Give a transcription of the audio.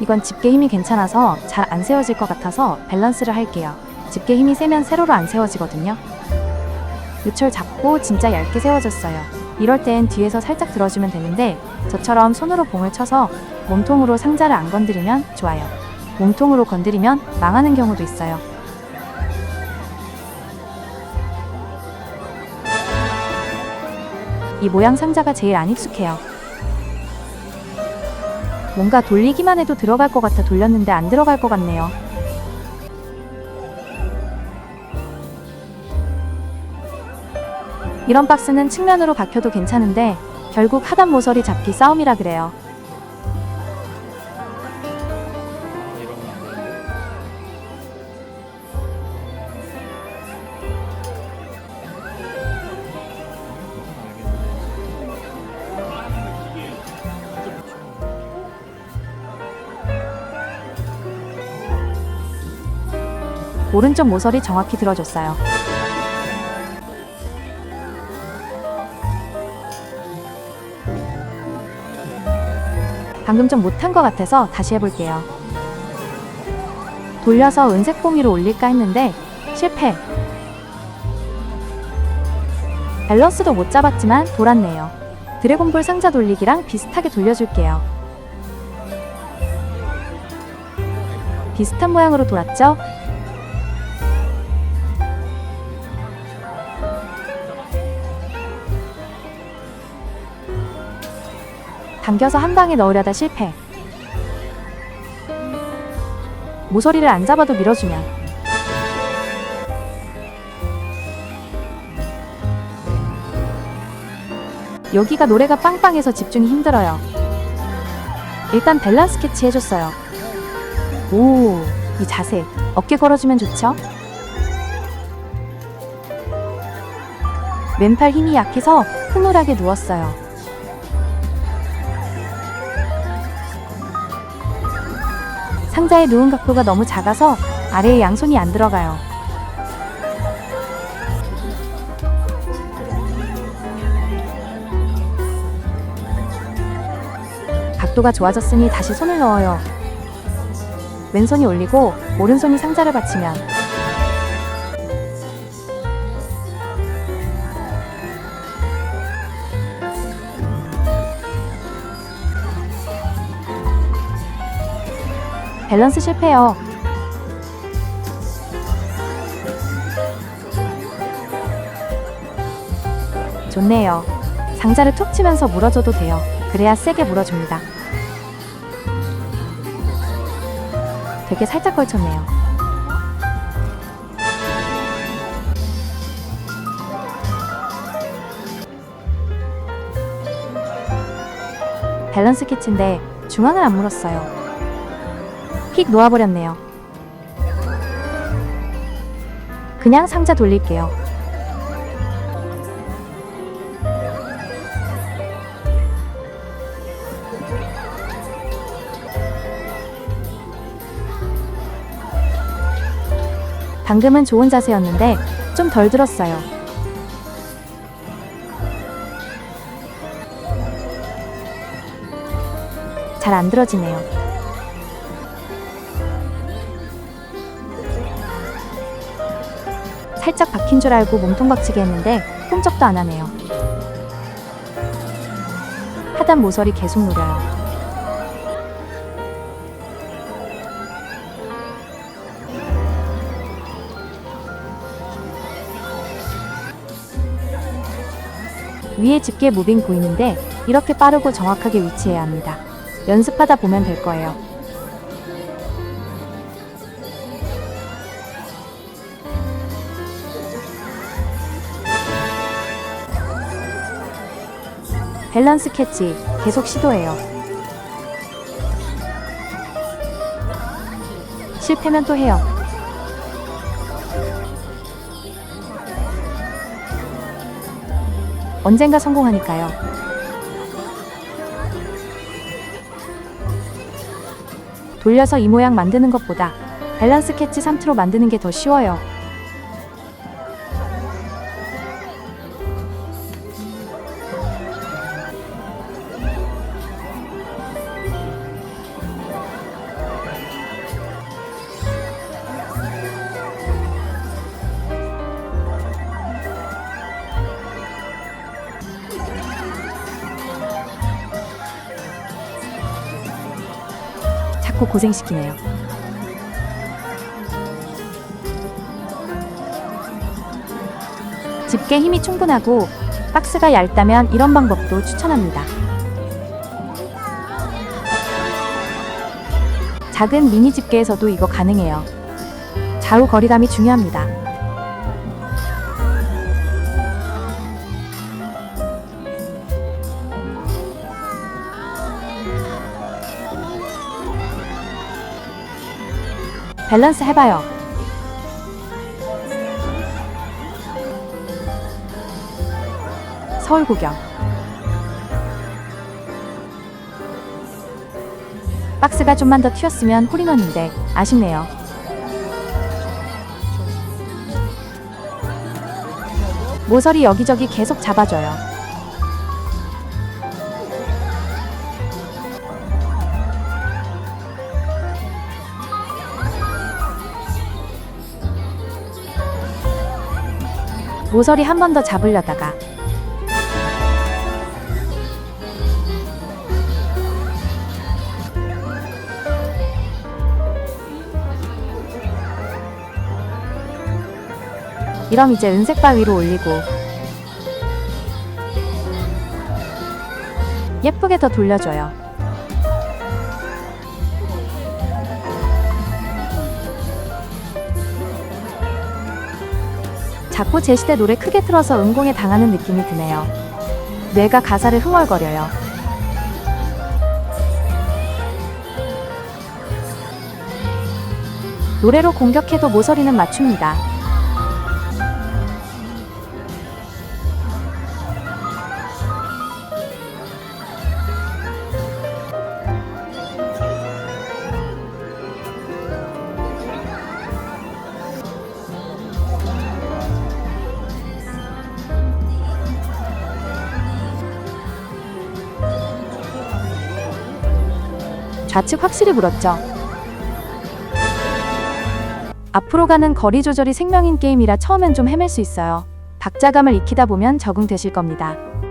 이건 집게 힘이 괜찮아서 잘 안 세워질 것 같아서 밸런스를 할게요. 집게 힘이 세면 세로로 안 세워지거든요. 요철 잡고 진짜 얇게 세워졌어요. 이럴 땐 뒤에서 살짝 들어주면 되는데 저처럼 손으로 봉을 쳐서 몸통으로 상자를 안 건드리면 좋아요. 몸통으로 건드리면 망하는 경우도 있어요. 이 모양 상자가 제일 안 익숙해요. 뭔가 돌리기만 해도 들어갈 것 같아 돌렸는데 안 들어갈 것 같네요. 이런 박스는 측면으로 박혀도 괜찮은데 결국 하단 모서리 잡기 싸움이라 그래요. 오른쪽 모서리 정확히 들어줬어요. 방금 좀 못한 것 같아서 다시 해볼게요. 돌려서 은색 봉이로 올릴까 했는데 실패. 밸런스도 못 잡았지만 돌았네요. 드래곤볼 상자 돌리기랑 비슷하게 돌려줄게요. 비슷한 모양으로 돌았죠? 당겨서 한 방에 넣으려다 실패. 모서리를 안 잡아도 밀어주면 여기가 노래가 빵빵해서 집중이 힘들어요. 일단 밸런스 캐치 해줬어요. 오, 이 자세. 어깨 걸어주면 좋죠? 왼팔 힘이 약해서 흐물하게 누웠어요. 상자에 누운 각도가 너무 작아서 아래에 양손이 안 들어가요. 각도가 좋아졌으니 다시 손을 넣어요. 왼손이 올리고 오른손이 상자를 받치면 밸런스 실패요. 좋네요. 상자를 툭 치면서 물어줘도 돼요. 그래야 세게 물어줍니다. 되게 살짝 걸쳤네요. 밸런스 캐치인데 중앙을 안 물었어요. 픽 놓아버렸네요. 그냥 상자 돌릴게요. 방금은 좋은 자세였는데 좀 덜 들었어요. 잘 안 들어지네요. 살짝 박힌 줄 알고 몸통 박치기 했는데 꼼짝도 안 하네요. 하단 모서리 계속 노려요. 위에 집게 무빙 보이는데 이렇게 빠르고 정확하게 위치해야 합니다. 연습하다 보면 될 거예요. 밸런스 캐치 계속 시도해요. 실패면 또 해요. 언젠가 성공하니까요. 돌려서 이 모양 만드는 것보다 밸런스 캐치 3트로 만드는 게 더 쉬워요. 놓고 고생시키네요. 집게 힘이 충분하고 박스가 얇다면 이런 방법도 추천합니다. 작은 미니 집게에서도 이거 가능해요. 좌우 거리감이 중요합니다. 밸런스 해봐요. 서울 구경. 박스가 좀만 더 튀었으면 홀인원인데 아쉽네요. 모서리 여기저기 계속 잡아줘요. 모서리 한 번 더 잡으려다가 이럼 이제 은색 바 위로 올리고 예쁘게 더 돌려줘요. 자꾸 제 시대 노래 크게 틀어서 음공에 당하는 느낌이 드네요. 뇌가 가사를 흥얼거려요. 노래로 공격해도 모서리는 맞춥니다. 좌측 확실히 물었죠. 앞으로 가는 거리 조절이 생명인 게임이라 처음엔 좀 헤맬 수 있어요. 박자감을 익히다 보면 적응되실 겁니다.